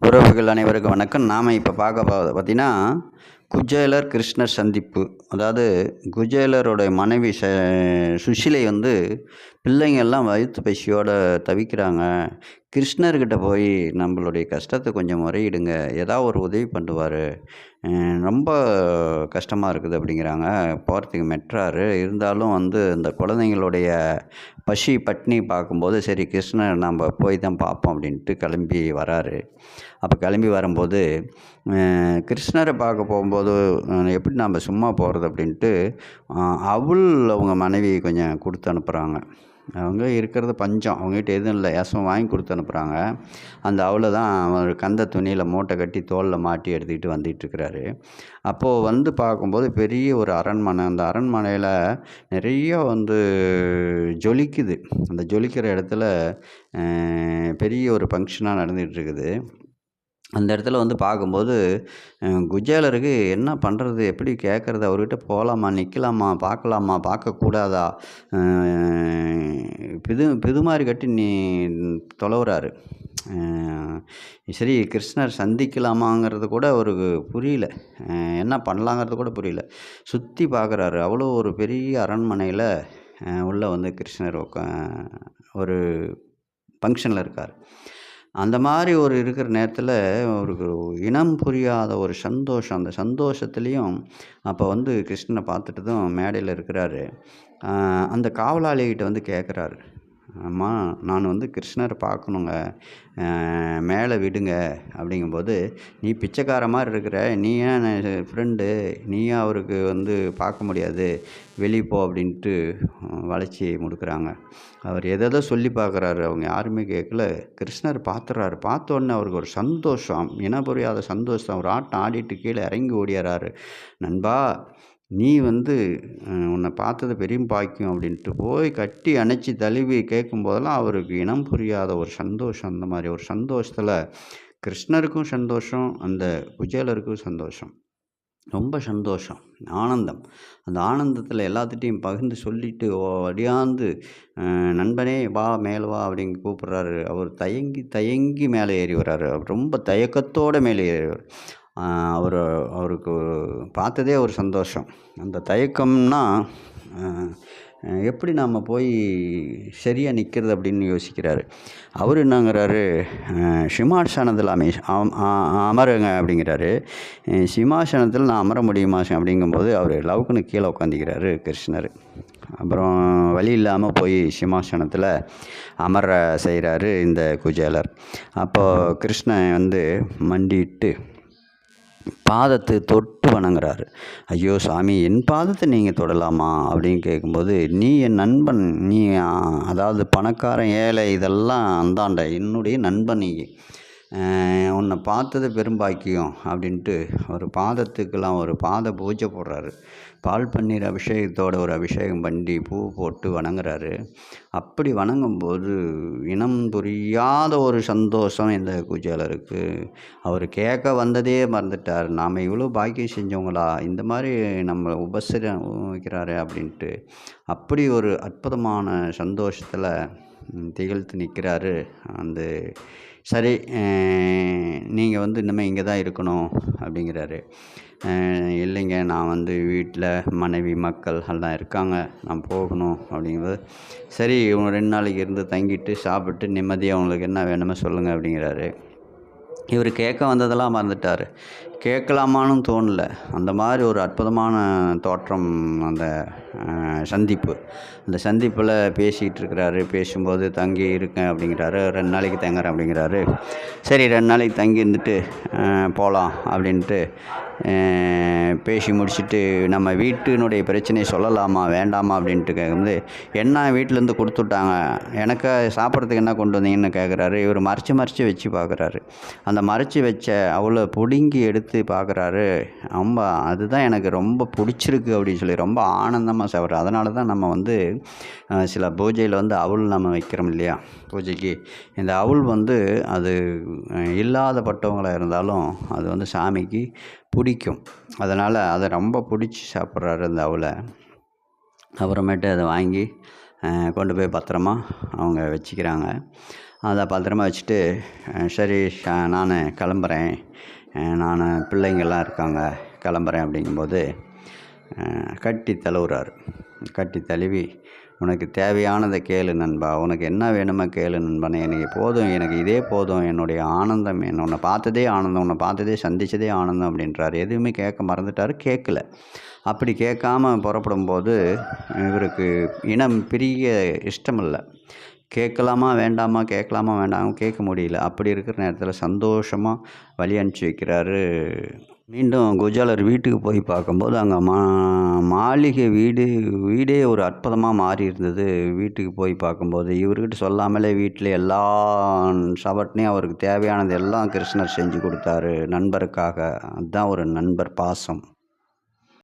உறவுகள் அனைவருக்கும் வணக்கம். நாம் இப்போ பார்க்க போகிறது பார்த்தீங்கன்னா குஜேலர் கிருஷ்ணர் சந்திப்பு. அதாவது குஜேலரோட மனைவி ச சுஷிலை வந்து பிள்ளைங்கள்லாம் வயிற்று பசியோட தவிக்கிறாங்க. கிருஷ்ணர்கிட்ட போய் நம்மளுடைய கஷ்டத்தை கொஞ்சம் முறையிடுங்க. ஏதாவது ஒரு உதவி பண்ணுவார். ரொம்ப கஷ்டமாக இருக்குது அப்படிங்கிறாங்க. போகிறதுக்கு மெட்றாரு இருந்தாலும் வந்து இந்த குழந்தைங்களுடைய பசி பட்னி பார்க்கும்போது சரி கிருஷ்ணர் நம்ம போய் தான் பார்ப்போம் அப்படின்ட்டு கிளம்பி வராரு. அப்போ கிளம்பி வரும்போது கிருஷ்ணரை பார்க்க போகும்போது போது எப்படி நாம் சும்மா போகிறது அப்படின்ட்டு அவள் அவங்க மனைவி கொஞ்சம் கொடுத்து அனுப்புகிறாங்க அவங்க இருக்கிறது பஞ்சம். அவங்ககிட்ட எதுவும் இல்லை. ஏசம் வாங்கி கொடுத்து அனுப்புகிறாங்க அந்த அவளை தான் அவர் கந்த துணியில் மூட்டை கட்டி தோலில் மாட்டி எடுத்துக்கிட்டு வந்துட்டு இருக்கிறாரு அப்போது வந்து பார்க்கும்போது பெரிய ஒரு அரண்மனை. அந்த அரண்மனையில் நிறைய வந்து ஜொலிக்குது. அந்த ஜொலிக்கிற இடத்துல பெரிய ஒரு ஃபங்க்ஷனாக நடந்துகிட்ருக்குது. அந்த இடத்துல வந்து பார்க்கும்போது குஜேலருக்கு என்ன பண்ணுறது எப்படி கேட்குறது? அவர்கிட்ட போகலாமா நிற்கலாமா பார்க்கலாமா? பார்க்கக்கூடாதா? பிது பிதுமாரி கட்டி நீ தொலைவுறாரு. சரி கிருஷ்ணர் சந்திக்கலாமாங்கிறது கூட அவருக்கு புரியல. என்ன பண்ணலாங்கிறது கூட புரியல. சுற்றி பார்க்குறாரு. அவ்வளோ ஒரு பெரிய அரண்மனையில் உள்ளே வந்து கிருஷ்ணர் உட்கா ஒரு ஃபங்க்ஷனில் இருக்கார். அந்த மாதிரி ஒரு இருக்கிற நேரத்தில் அவருக்கு இனம் புரியாத ஒரு சந்தோஷம். அந்த சந்தோஷத்துலேயும் அப்போ வந்து கிருஷ்ணனை பார்த்துட்டு தான் மேடையில் இருக்கிறாரு. அந்த காவலாளிகிட்ட வந்து கேட்குறாரு அம்மா நான் வந்து கிருஷ்ணரை பார்க்கணுங்க. மேலே விடுங்க அப்படிங்கும்போது நீ பிச்சைக்கார மாதிரி இருக்கிற நீ ஏன் ஃப்ரெண்டு நீ அவருக்கு வந்து பார்க்க முடியாது. வெளியே போ அப்படின்ட்டு வளைச்சி முடுக்கிறாங்க. அவர் எதோ சொல்லி பார்க்குறாரு. அவங்க யாருமே கேட்கல. கிருஷ்ணர் பார்த்துறாரு. பார்த்த அவருக்கு ஒரு சந்தோஷம். இன புரியாத சந்தோஷம். அவர் ஆட்டம் ஆடிட்டு கீழே இறங்கி ஓடிடுறாரு நண்பா நீ வந்து உன்னை பார்த்தது பெரிய பாக்கியம் அப்படின்ட்டு போய் கட்டி அணைச்சி தழுவி கேட்கும்போதெல்லாம் அவருக்கு இனம் புரியாத ஒரு சந்தோஷம் அந்த மாதிரி. ஒரு சந்தோஷத்தில் கிருஷ்ணருக்கும் சந்தோஷம் அந்த குஜேலருக்கும் சந்தோஷம். ரொம்ப சந்தோஷம் ஆனந்தம். அந்த ஆனந்தத்தில் எல்லாத்துட்டையும் பகிர்ந்து சொல்லிட்டு அடியாந்து நண்பனே வா மேலே வா அப்படின்னு கூப்பிட்றாரு. அவர் தயங்கி தயங்கி மேலே ஏறி வர்றாரு. அவர் ரொம்ப தயக்கத்தோடு மேலே ஏறி வர்றார். அவர் அவருக்கு பார்த்ததே ஒரு சந்தோஷம். அந்த தயக்கம்னா எப்படி நாம் போய் சரியாக நிற்கிறது அப்படின்னு யோசிக்கிறாரு. அவர் என்னங்கிறாரு சிம்மாசனத்தில் அமை அம்- அமருங்க அப்படிங்கிறாரு. சிம்மாசனத்தில் நான் அமர முடியுமா அப்படிங்கும்போது அவர் லவுக்குன்னு கீழே உட்காந்துக்கிறாரு கிருஷ்ணர். அப்புறம் வழி இல்லாமல் போய் சிம்மாசனத்தில் அமர செய்கிறாரு இந்த குஜேலர். அப்போது கிருஷ்ணன் வந்து மண்டிட்டு பாதத்தை தொட்டு வணங்குறாரு. ஐயோ சாமி என் பாதத்தை நீங்கள் தொடலாமா? அப்படின்னு கேட்கும்போது நீ என் நண்பன். நீ அதாவது பணக்காரன் ஏழை இதெல்லாம் அந்தாண்ட. என்னுடைய நண்பன் நீ. உன்னை பார்த்தது பெரும்பாக்கியம் அப்படின்ட்டு ஒரு பாதத்துக்கெல்லாம் ஒரு பாத பூஜை போடுறாரு. பால் பன்னீர் அபிஷேகத்தோட ஒரு அபிஷேகம் பண்ணி பூ போட்டு வணங்குறாரு. அப்படி வணங்கும்போது இனம் புரியாத ஒரு சந்தோஷம் இந்த குஜேலருக்கு அவர் கேட்க வந்ததே மறந்துட்டார். நாம் இவ்வளோ பாக்கியம் செஞ்சவங்களா? இந்த மாதிரி நம்ம உபசரி வைக்கிறாரு அப்படின்ட்டு. அப்படி ஒரு அற்புதமான சந்தோஷத்தில் திகழ்த்து நிற்கிறாரு. அந்த சரி நீங்கள் வந்து இனிமேல் இங்கே தான் இருக்கணும் அப்படிங்கிறாரு. இல்லைங்க நான் வந்து வீட்டில் மனைவி மக்கள் எல்லாம் இருக்காங்க. நான் போகணும் அப்படிங்கும்போது சரி இவங்க ரெண்டு நாளைக்கு இருந்து தங்கிட்டு சாப்பிட்டு நிம்மதியாக உங்களுக்கு என்ன வேணுமோ சொல்லுங்கள் அப்படிங்கிறாரு. இவர் கேட்க வந்ததெல்லாம் மறந்துட்டார். கேட்கலாமான்னு தோணல. அந்த மாதிரி ஒரு அற்புதமான தோற்றம் அந்த சந்திப்பு. அந்த சந்திப்பில் பேசிகிட்டு இருக்கிறாரு. பேசும்போது தங்கி இருக்கேன் அப்படிங்கிறாரு. ரெண்டு நாளைக்கு தங்குறேன் அப்படிங்கிறாரு. சரி ரெண்டு நாளைக்கு தங்கி இருந்துட்டு போகலாம் அப்படின்ட்டு பேசி முடிச்சுட்டு நம்ம வீட்டினுடைய பிரச்சனையை சொல்லலாமா வேண்டாமா அப்படின்ட்டு கேட்கும்போது என்ன வீட்டிலேருந்து கொடுத்துட்டாங்க? எனக்கு சாப்பிட்றதுக்கு என்ன கொண்டு வந்தீங்கன்னு கேட்குறாரு இவர் மறைச்சி மறைச்சி வச்சு பார்க்குறாரு அந்த மறைச்சி வச்ச அவ்வளோ பிடுங்கி எடுத்து பார்க்குறாரு ரொம்ப அதுதான் எனக்கு ரொம்ப பிடிச்சிருக்கு அப்படின்னு சொல்லி ரொம்ப ஆனந்தமாக சாப்பிட்ற அதனால தான் நம்ம வந்து சில பூஜையில் வந்து அவுள் நம்ம வைக்கிறோம் இல்லையா? பூஜைக்கு. இந்த அவுள் வந்து அது இல்லாதப்பட்டவங்களாக இருந்தாலும் அது வந்து சாமிக்கு பிடிக்கும். அதனால் அதை ரொம்ப பிடிச்சி சாப்பிட்றாரு அந்த அவலை அப்புறமேட்டு அதை வாங்கி கொண்டு போய் பத்திரமா அவங்க வச்சுக்கிறாங்க. அதை பத்திரமா வச்சுட்டு சரி நான் கிளம்புறேன். நான் பிள்ளைங்கள்லாம் இருக்காங்க கிளம்புறேன் அப்படிங்கும்போது கட்டி தழுவுறாரு. கட்டி தழுவி உனக்கு தேவையானதை கேளு நண்பா. உனக்கு என்ன வேணுமோ கேளு நண்பனே எனக்கு போதும். எனக்கு இதே போதும். என்னுடைய ஆனந்தம் என்ன உன்னை பார்த்ததே ஆனந்தம் உன்னை பார்த்ததே சந்தித்ததே ஆனந்தம் அப்படின்றாரு. எதுவுமே கேட்க மறந்துட்டார். கேட்கல. அப்படி கேட்காம புறப்படும் போது இவருக்கு இனம் பிரிய இஷ்டமில்லை. கேட்கலாமா வேண்டாமா கேட்கலாமா வேண்டாமா கேட்க முடியல. அப்படி இருக்கிற நேரத்தில் சந்தோஷமாக வழி அனுப்பிச்சி வைக்கிறாரு மீண்டும் குஜாலர் வீட்டுக்கு போய் பார்க்கும்போது அங்கே மா மாளிகை வீடு வீடே ஒரு அற்புதமாக மாறி இருந்தது. வீட்டுக்கு போய் பார்க்கும்போது இவர்கிட்ட சொல்லாமலே வீட்டில் எல்லா சபட்னையும் அவருக்கு தேவையானது எல்லாம் கிருஷ்ணர் செஞ்சு கொடுத்தாரு நண்பருக்காக. அதுதான் ஒரு நண்பர் பாசம்.